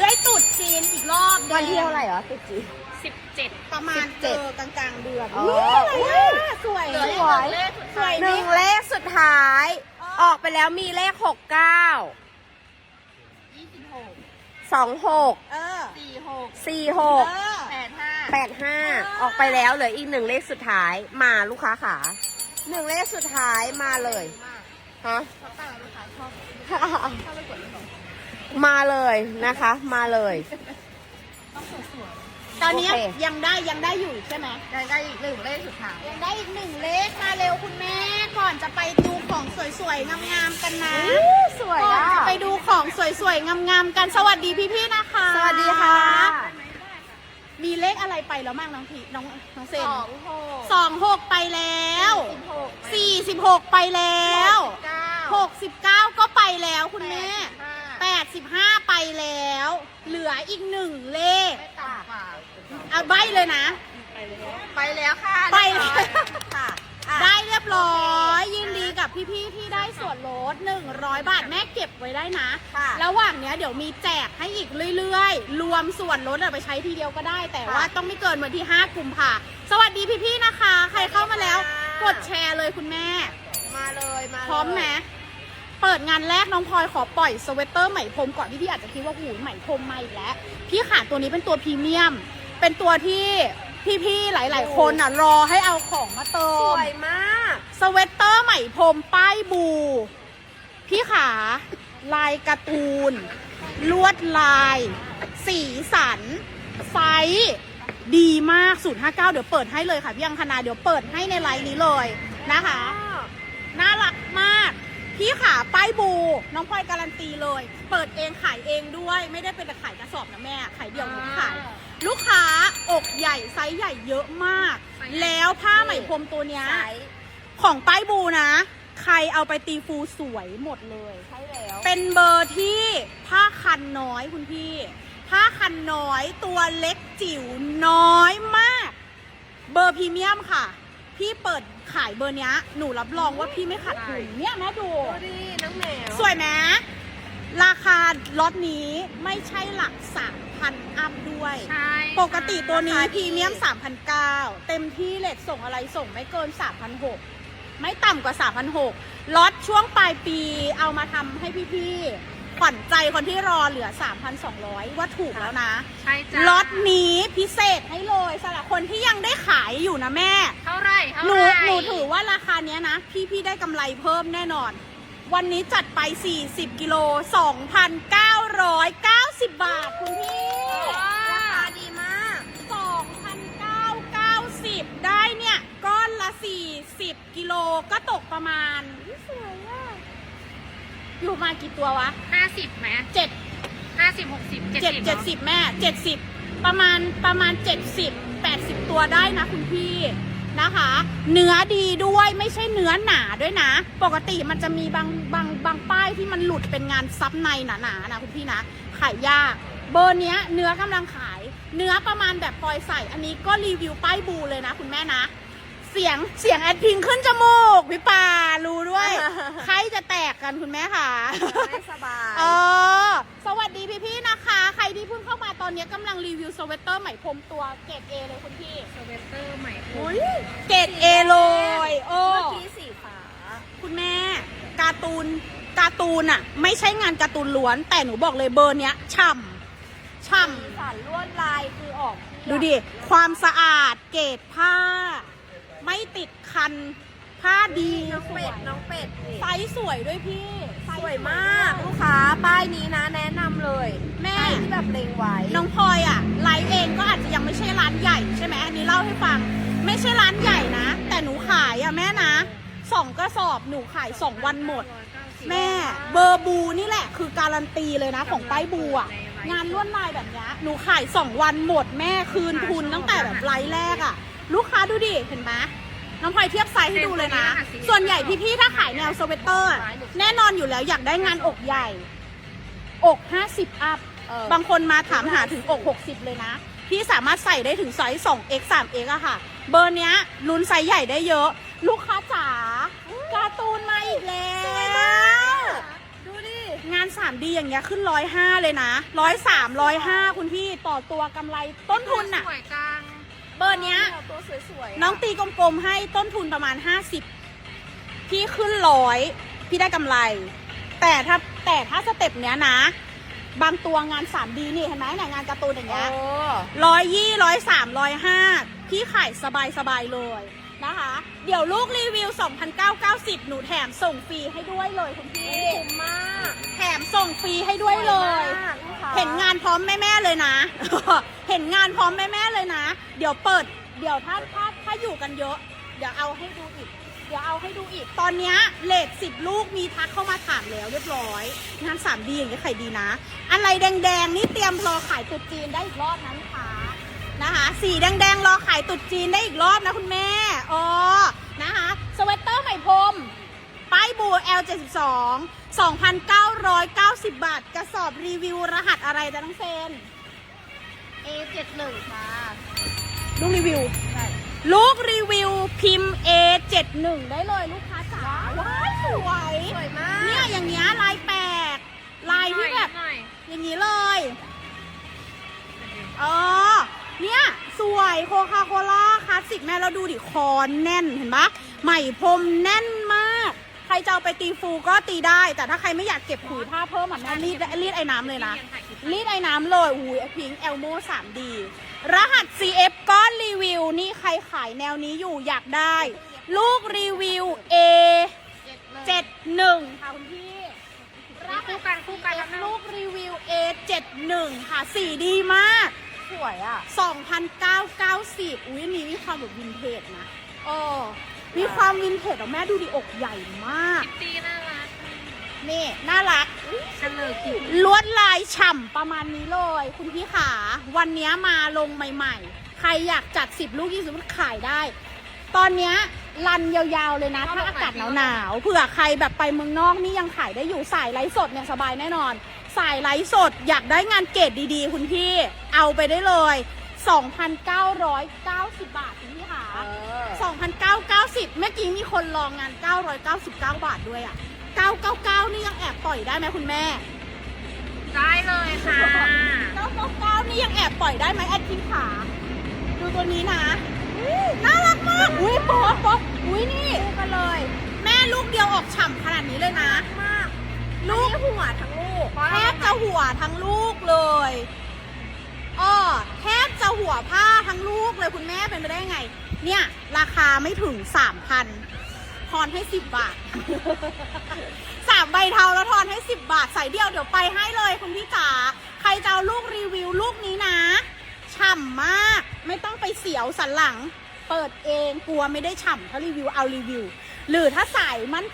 ได้ตรุดจีนอีกรอบวันที่เท่าไหร่เหรอตุ๊จีน สิบเจ็ดประมาณ17เจอกลางกลางๆเดือนอ๋ออุ๊ยอะไรอะสวยเหลือสวยเลขสุดสท้าวยยหนึ่งเลขสุดท้าย ออกไปแล้วมีเลขหกเก้ายี่สิบหกสองหกเออสี่หกสี่หกเออแปดห้าแปดห้าออกไปแล้วเหลืออีกหนึ่งเลขสุดท้ายมาลูกค้าขาหนึ่งเลขสุดท้ายมาเลยมากฮะ เพราะต่างลูกค้าชอบชอบไปกดเลยเหรอ มาเลยนะคะ มาเลยต้องสวยตอนนี้โอเค ยังได้ยังได้อยู่ใช่ไหมๆยังได้อีกหนึ่งเลขสุดท้ายยังได้อีกหนึ่งเลขมาเร็วคุณแม่ก่อนจะไปดูของสวยๆงามๆกันนะสวยก่อนอะ จะไปดูของสวยๆงามๆกันสวัสดีพี่ๆนะคะ สวัสดีค่ะมีเลขอะไรไปแล้วมั่งน้องพีน้องน้องเซนสองหกสองหกไปแล้วสิบหกสี่สิบหกไปแล้วเก้าหกสิบเก้าก็ไปแล้วคุณแม่ ห้าแปดสิบห้าไปแล้ว เหลืออีกหนึ่งเลขไม่ต่ำกว่าเอาใบเลยนะ ไปแล้วค่ะไปแล้ว ค่ะอะได้เรียบร้อย ยินดีกับพี่ๆที่ได้ส่วนลด100 บาทแม่เก็บไว้ได้นะ ค่ะ ระหว่างเนี้ยเดี๋ยวมีแจกให้อีกเรื่อยๆ รวมส่วนลดอะไปใช้ทีเดียวก็ได้ แต่ว่าต้องไม่เกินวันที่ 5 กุมภาสวัสดีพี่ๆนะคะ ใครเข้ามาแล้วกดแชร์เลยคุณแม่ มาเลยมาเลยพร้อมไหม เปิดงานแรกน้องพลอยขอปล่อยสเวตเตอร์ไหมพรมก่อนที่พี่อาจจะคิดว่าหูยไหมพรมมาอีกแล้ว พี่ขาตัวนี้เป็นตัวพรีเมียม เป็นตัวที่พี่ๆหลาย ๆ คนอะรอให้เอาของมาเติสมวยมาก สเวตเตอร์ไหมพรมป้ายบู พี่ขาลายการ์ตูน ลวดลาย สีสัน ไซส์ดีมาก 059 เดี๋ยวเปิดให้เลยค่ะพี่ยังคณาเดี๋ยวเปิดให้ในไลน์นี้เลยนะคะ น่ารักมาก พี่ขาป้ายบู น้องพลอยการันตีเลย เปิดเองขายเองด้วย ไม่ได้เป็นแต่ขายกระสอบนะแม่ขายเดี่ยวหนูขาย ลูกค้าอกใหญ่ไซส์ใหญ่เยอะมากแล้วผ้าไหมพรมตัวเนี้ย ใช่ของป้ายบูนะ ใครเอาไปตีฟูสวยหมดเลย ใช่แล้วเป็นเบอร์ที่ผ้าคันน้อยคุณพี่ ผ้าคันน้อยตัวเล็กจิ๋วน้อยมาก เบอร์พรีเมียมค่ะ พี่เปิดขายเบอร์เนี้ย หนูรับรองว่าพี่ไม่ขาดทุนเนี่ยแม่ดู ดูดิน้องแมวสวยไหมราคาล็อตนี้ไม่ใช่หลักสามพันอัพด้วย ใช่ปกติตัวนี้ราคาดีพรีเมียม3,900เต็มที่เลทส่งอะไรส่งไม่เกิน3,600ไม่ต่ำกว่า3,600ล็อตช่วงปลายปีเอามาทำให้พี่ๆ ขวัญใจคนที่รอเหลือ 3,200 ว่าถูกแล้วนะใช่จ้าล็อตนี้พิเศษให้เลยสำหรับคนที่ยังได้ขายอยู่นะแม่ เท่าไหร่เท่าหนูไหร่หนูถือว่าราคาเนี้ยนะ พี่พี่ได้กำไรเพิ่มแน่นอน วันนี้จัดไป 40 กิโล 2,990 บาท คุณพี่ราคาดีมาก 2,990 ได้เนี่ย ก้อนละ 40 กิโลก็ตกประมาณสวยอะ อยู่มากี่ตัววะห้าสิบไหมเจ็ดห้าสิบหกสิบเจ็ดเจ็ดสิบเจ็ดสิบแม่เจ็ดสิบประมาณประมาณเจ็ดสิบแปดสิบตัวได้นะคุณพี่นะคะ เนื้อดีด้วยไม่ใช่เนื้อหนาด้วยนะ ปกติมันจะมีบางบางบางป้ายที่มันหลุดเป็นงานซับในหนาๆนะคุณพี่นะขายยาก เบอร์เนี้ยเนื้อกำลังขาย เนื้อประมาณแบบปลอยใส่ อันนี้ก็รีวิวป้ายบูเลยนะคุณแม่นะ เสียงเสียงแอดพิงขึ้นจมูกพี่ปารู้ด้วย ใครจะแตกกันคุณแม่ค่ะ ไม่สบายเออสวัสดีพี่ๆนะคะ ใครที่เพิ่งเข้ามาตอนนี้กำลังรีวิวสเวตเตอร์ไหมพรมตัวเกรดเอเลยคุณพี่สเวตเตอร์ใหม่อุ้ยเกรดเอเลยโอ้เมื่อกี้สีฟ้าคุณแม่การ์ตูนการ์ตูนอะไม่ใช่งานการ์ตูนล้วน แต่หนูบอกเลยเบอร์เนี้ยฉ่ำฉ่สีสันลวดลายคือออกำดูดิ ความสะอาดเกรดผ้า ไม่ติดคัน ผ้าดีน้องเป็ดสวยน้องเป็ดนี่ไซส์สวยด้วยพี่ไซสวยมากลูกค้าป้ายนี้นะ แนะนำเลยแม่ ป้ายที่แบบเล็งไว้ น้องพลอยอะไลฟ์เองก็อาจจะยังไม่ใช่ร้านใหญ่ใช่ไหมอันนี้เล่าให้ฟัง ไม่ใช่ร้านใหญ่นะ แต่หนูขายอะแม่นะสองกระสอบหนูขายสองวันหมด แม่เบอร์บูนี่แหละ คือการันตีเลยนะของป้ายบูอะงานลวดลายแบบเนี้ยหนูขายสองวันหมดแม่คืนทุนตั้งแต่แบบไลฟ์แรกอะลูกค้า ดูดิ เห็นไหมน้องพลอยเทียบไซส์ให้ดูเลยนะ ส่วนใหญ่พี่ๆถ้าขายแนวสเวตเตอร์อะแน่นอนอยู่แล้วอยากได้งานอกใหญ่ อก 50 อัพเออบางคนมาถามหาถึงอก 60 เลยนะ พี่สามารถใส่ได้ถึงไซส์ 2x 3x อะค่ะ เบอร์เนี้ยลุ้นไซส์ใหญ่ได้เยอะ ลูกค้าจ๋าการ์ตูนมาอีกแล้ว ดูดิ งานสามดีอย่างเงี้ยขึ้นร้อยห้าเลยนะร้อยสามร้อยห้าคุณพี่ต่อตัวกำไรต้นทุนอะสวยจัง เบอร์เนี้ย ตัวสวยๆะน้องตีกลมๆให้ต้นทุนประมาณ 50 พี่ขึ้นร้อยพี่ได้กำไร แต่ถ้าแต่ถ้าสเต็ปเนี้ยนะ บางตัวงาน 3D นี่เห็นไหมเนี่ยงานการ์ตูนอย่างโอ้เงี้ย ร้อยยี่ร้อยสามร้อยห้า พี่ขายสบายสบายๆเลยนะคะ เดี๋ยวลูกรีวิว 2,990 หนูแถมส่งฟรีให้ด้วยเลยคุณพี่คุ้มมาก แถมส่งฟรีให้ด้วยเลยสวมากลูกค้เห็นงานพร้อมแม่ๆเลยนะ เห็นงานพร้อมแม่ๆเลยนะ เดี๋ยวเปิด เดี๋ยวถ้าถ้าถ้าอยู่กันเยอะ เดี๋ยวเอาให้ดูอีก เดี๋ยวเอาให้ดูอีก ตอนเนี้ยเลทสิบลูกมีทักเข้ามาถามแล้วเรียบร้อย งาน 3D อย่างเงี้ยขายดีนะ อะไรแดงๆ นี่เตรียมรอขายตุ๊ดจีนได้อีกรอบนะลูกค้า นะคะ สีแดงๆรอขายตุ๊ดจีนได้อีกรอบนะคุณแม่อ๋อนะคะสเวตเตอร์ไหมพรมป้ายบู L72 2,990 บาท กระสอบรีวิวรหัสอะไรจะต้องเซน A71 ค่ะลูกรีวิว ลูกรีวิวพิมพ์ A71 ได้เลยลูกค้าจ๋าว้ายสวย สวยมาก เนี่ยอย่างเงี้ยลายแปลกลายที่แบบหน่อยอย่างนี้เลยอ๋อ เนี่ย สวยโคคาโคล่าคลาสสิกแม่เราดูดิคอแน่นเห็นปะไหมพรมแน่นมาก ใครจะเอาไปตีฟูก็ตีได้ แต่ถ้าใครไม่อยากเก็บขุยผ้าเพิ่มอะแม่รีดรีดไอ้น้ำเลยนะ รีดไอ้น้ำเลยอุ้ยพิงเอลโม 3D รหัส CF ก้อนรีวิว นี่ใครขายแนวนี้อยู่อยากได้ ลูกรีวิว A 71ค่ะคุณพี่คู่กันคู่กันแล้วนะลูกรีวิว A 71 ค่ะสีดีมากส วยอะ2,990 อุ้ยอันนี้มีความแบบวินเทจนะเออมีความวินเทจอะแม่ดูดิอกใหญ่มาก คิตตี้น่ารักนี่น่ารักเฉลยคิตลวดลายฉ่ำประมาณนี้เลย คุณพี่ขา วันนี้มาลงใหม่ๆ ใครอยากจัด 10 ลูก20ลูกขายได้ ตอนเนี้ยรันยาวๆเลยนะ ถ้าอากาศหนาวๆเผื่อใครแบบไปเมืองนอกนี่ยังขายได้อยู่สายไลฟ์สดเนี่ยสบายแน่นอน สายไลฟ์สดอยากได้งานเกรดดีๆ คุณพี่เอาไปได้เลย 2,990 บาทคุณพี่ขาเออ 2,990 เมื่อกี้มีคนลองงาน 999 บาทด้วยอะ 999 นี่ยังแอบปล่อยได้ไหมคุณแม่ ได้เลยค่ะ 999 นี่ยังแอบปล่อยได้ไหมแอดคินขาดูตัวนี้นะอุ๊ยน่ารักมาก อุ้ยป๊อปป๊อปอุ้ยนี่คู่กันเลย แม่ลูกเดียวออกฉ่ำขนาดนี้เลยนะ มาก ลูกหัวทั้งลูกแทบจะหัวทั้งลูกเลยอ้อแทบจะหัวผ้าทั้งลูกเลยคุณแม่เป็นไปได้ไง เนี่ย ราคาไม่ถึงสามพันทอนให้สิบบาทสามใบเทาแล้วทอนให้สิบบาทใส่เดียวเดี๋ยวไปให้เลยคุณพี่จ๋าใครจะเอาลูกรีวิวลูกนี้นะฉ่ำมากไม่ต้องไปเสียวสันหลัง เปิดเองกลัวไม่ได้ฉ่ำถ้ารีวิวเอารีวิว หรือถ้าใส่มั่น